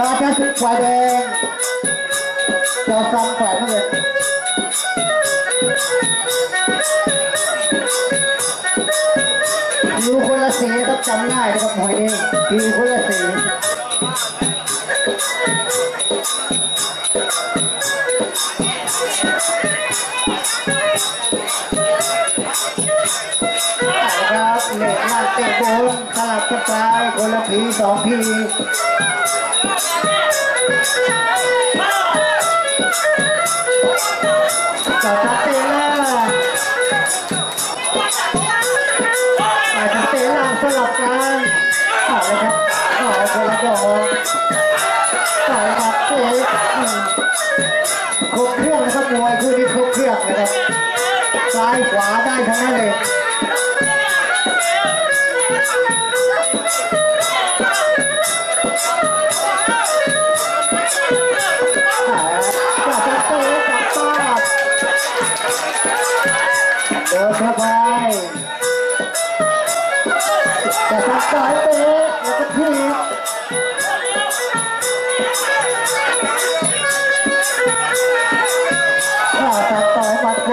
ฝ่ายแดงจ้าซันฝ่ายน้ำเงินผิวคนละสีครับจำง่ายนะครับหอยเองดูคนละสี คนละผีสองผีจับทักเตะล่างจับเตะล่างสลับกันต่อเลยครับต่อคนละดอกต่อเลยครับเตะอืมครบเครื่องนะครับมวยคู่นี้ครบเครื่องนะครับซ้ายขวาได้ทั้งนั้นเลย 再背，背个屁！打打打马，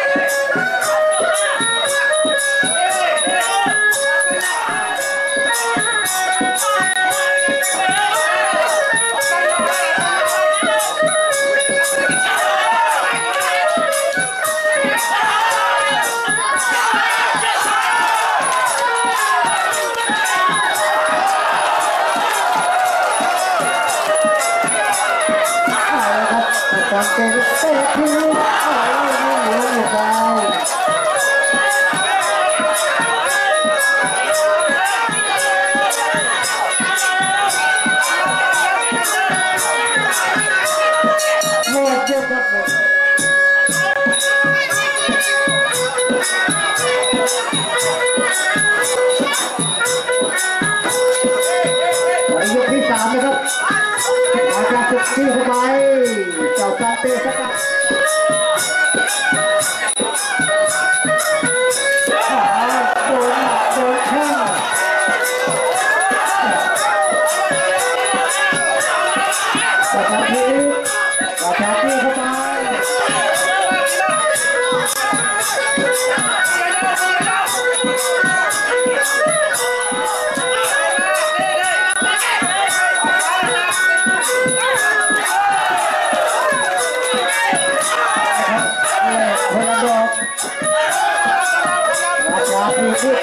ってるせい君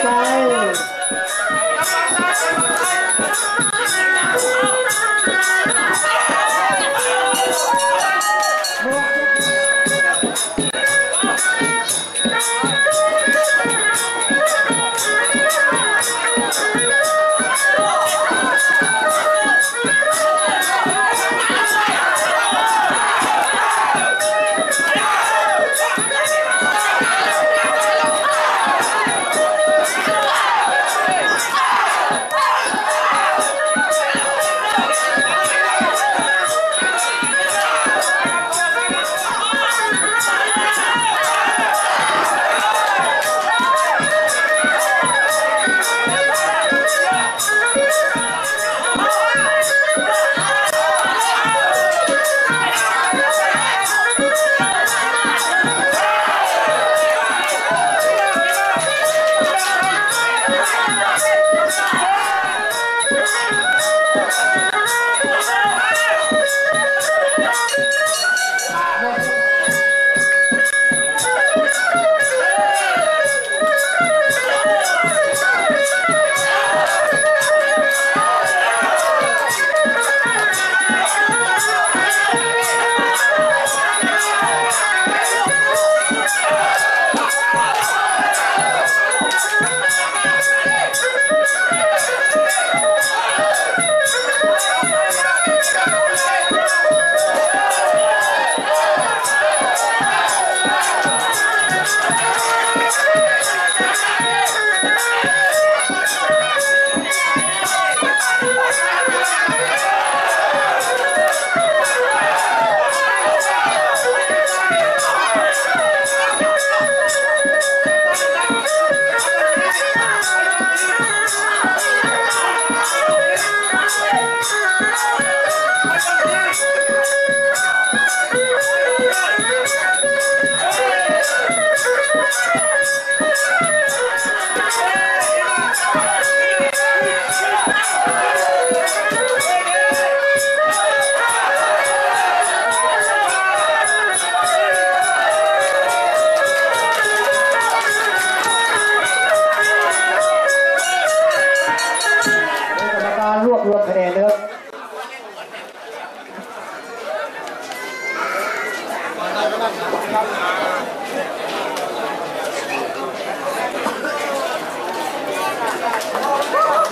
三二 감사합니다.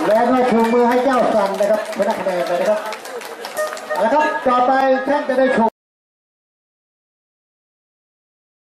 แล้วก็ชูมือให้เจ้าสันนะครับชนะคะแนนเลยนะครับนะครับ ต่อไปท่านจะได้ชม